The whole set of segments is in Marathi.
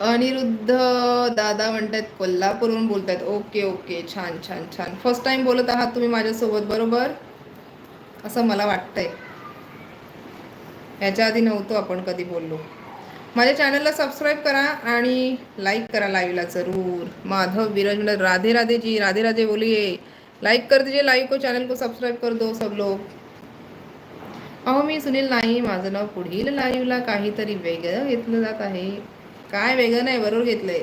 अनिरुद्ध दादा म्हणतात कोल्हापूरहून बोलतायत. Okay okay. छान छान छान. फर्स्ट टाइम बोलत आहात तुम्ही माझ्यासोबत बरोबर? असं मला वाटतंय. याच्या आधी नव्हतो आपण कधी बोललो. माझ्या चॅनलला सबस्क्राईब करा आणि लाईक करा लाईव्हला जरूर. माधव विराज म्हणत राधे राधे जी राधे राधे बोलिये. लाईक कर दीजिए लाइव हो, को चॅनल को सबस्क्राईब कर दो सब लोग. अहो मी सुनील नाही. माझं नाव पुढील लाईव्हला काहीतरी वेगळं घेतलं जात आहे. काय वेगळं नाही बरोबर घेतलंय.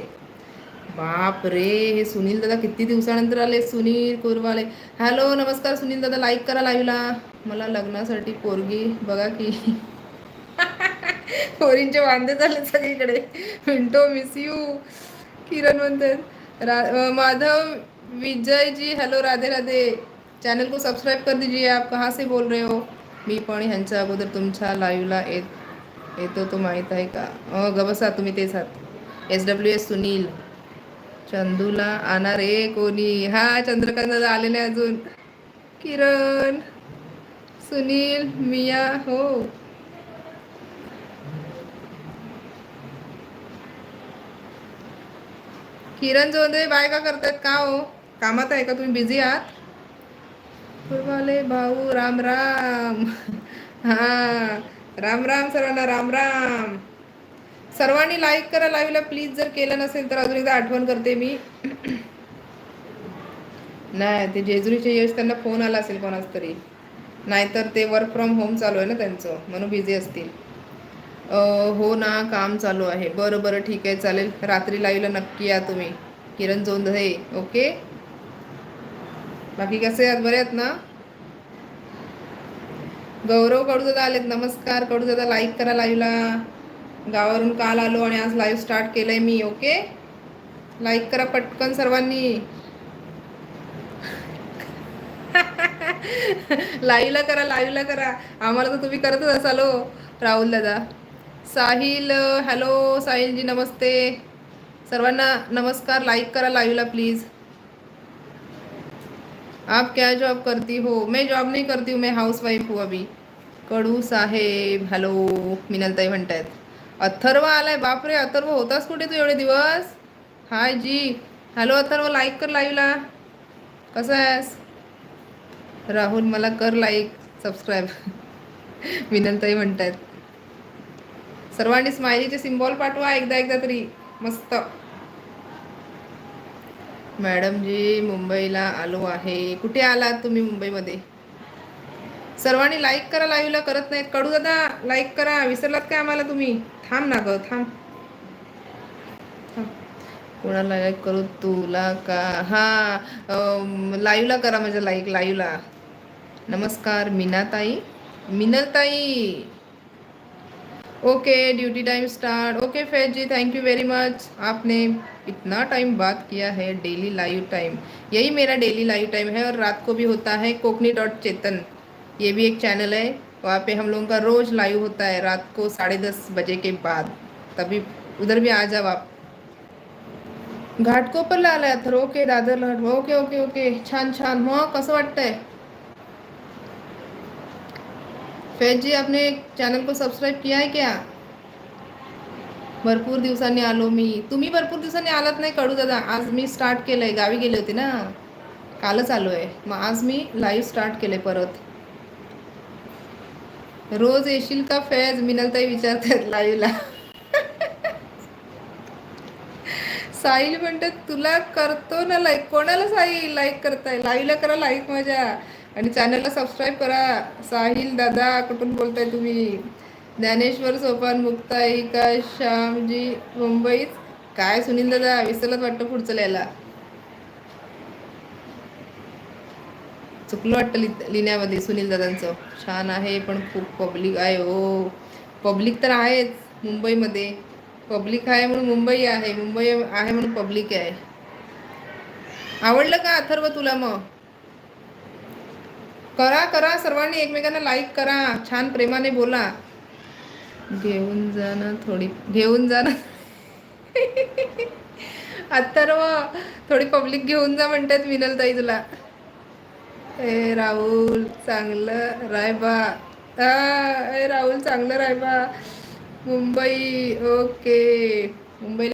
बाप रे हे सुनील दादा किती दिवसानंतर आले सुनील कुरवाले. हॅलो नमस्कार सुनील दादा लाईक करा लाईव्हला मला लग्नासाठी पोरगी बघा की. पोरींचे वांदे झाले सगळीकडे. मिंटो मिस यू किरण म्हणतात रा माधव विजय जी हॅलो राधे राधे. चॅनल को सब्सक्राइब कर दीजिए आप. कहाँ से बोल रहे हो? मी पण ह्यांच्या अगोदर तुमच्या लाईव्हला येत येतो तो माहीत आहे का? अ गबसा तुम्ही तेच आहात. S W S Sunil. चंदूला आणा रे कोणी. हा चंद्रकांत दादा आले नाही अजून. किरण. सुनील मिया हो. किरण जोंधळे बाय का करतायत का हो? कामात आहे का? तुम्ही बिझी आहात? फुलवाले भाऊ राम राम. हा. राम राम सर्वांना राम राम. सर्वांनी लाईक करा लाईव्हला प्लीज जर केलं नसेल तर अजून एकदा आठवण करते मी. नाही ते जेजुरीचे यश त्यांना फोन आला असेल कोणाच तरी. नाहीतर ते वर्क फ्रॉम होम चालू आहे ना त्यांचं. म्हणून बिझी असतील. हो ना काम चालू आहे. बरं बरं ठीक आहे. चालेल. रात्री लाईव्हला नक्की या तुम्ही. किरण जोंधळे ओके बाकी कसे आहात? बरे आहेत ना? गौरव कडूदादा आलेत नमस्कार. कडूदादा लाईक करा लाईव्हला गावावरून काल आलो आणि आज लाईव्ह स्टार्ट केलंय मी ओके लाईक करा पटकन सर्वांनी. लाईव्हला करा लाईव्हला करा. आम्हाला तर तुम्ही करतच असाल हो राहुल दादा. साहिल हॅलो साहिलजी नमस्ते. सर्वांना नमस्कार. लाईक करा लाईव्हला प्लीज आप क्या जॉब करती हो? मैं जॉब नहीं करती हूँ मैं हाउस वाइफ हूँ अभी। कडू साहेब हॅलो मिनलताई म्हणतायत. अथर्व आलाय बापरे अथर्व होतास कुठे तू एवढे दिवस? Hi ji. Hello Atharva like कर लाईव्हला कसं आहेस? राहुल मला कर लाईक सबस्क्राईब विनंताई म्हणतायत. सर्वांनी स्माइलीचे सिम्बॉल पाठवा एकदा एकदा तरी. मस्त. मॅडम जी मुंबईला आलो आहे. कुठे आलात तुम्ही मुंबईमध्ये? सर्वांनी लाईक करा लाईव्हला करत नाहीत. कडू दादा लाईक करा. विसरलात काय आम्हाला तुम्ही? थांब ना ग थांब. कोणाला लाईक करू? तुला का? हा लाईव्हला करा माझ्या लाईक लाईव्हला नमस्कार Meenatai. मिनलताई. Okay duty time start okay Faiz ji thank you very much आपने इतना टाइम बात किया है डेली लाइव टाइम यही मेरा डेली लाइव टाइम है और रात को भी होता है कोकनी डॉट चेतन. ये भी एक चैनल है, वहाँ पे हम लोगों का रोज़ लाइव होता है रात को साढ़े दस बजे के बाद. तभी उधर भी आ जाओ आप. घाटकोपरला आलाय तर ओके दादरला ओके ओके ओके छान छान हाँ कसं वाटतंय? फैज जी आपने चॅनल को सबस्क्राईब किया है क्या? भरपूर दिवसांनी आलो मी. तुम्ही भरपूर दिवसांनी आलात नाही कडू दादा. आज मी स्टार्ट केलंय. गावी गेले होते ना? कालच आलो आहे मग आज मी लाईव्ह स्टार्ट केले परत. रोज येशील का फैज? मिनलताई विचारतात लाईव्हला साहिल म्हणतात तुला करतो ना लाईक कोणाला साहिल लाईक करताय? लाईव्हला करा लाईक माझ्या. आणि चॅनलला सबस्क्राईब करा. साहिल दादा कुठून बोलताय तुम्ही? ज्ञानेश्वर सोपान मुक्ताई का श्यामजी मुंबईत. काय सुनील दादा विसरलाच वाटतं पुढचं लिहायला? चुकलं वाटतं लि लिहिण्यामध्ये सुनील दादांचं. छान आहे पण खूप पब्लिक आहे हो. पब्लिक तर आहेच मुंबईमध्ये. पब्लिक आहे म्हणून मुंबई आहे मुंबई आहे म्हणून पब्लिक आहे. आवडलं का अथर्व तुला मग? करा करा सर्वांनी एकमेकांना लाईक करा. छान प्रेमाने बोला. घेऊन जा ना थोडी घेऊन जा ना अथर्व थोडी पब्लिक घेऊन जा म्हणतात विनलताई तुला. ए राहुल चांगलं रायबा. ए राहुल चांगलं रायबा. मुंबई ओके. मुंबईला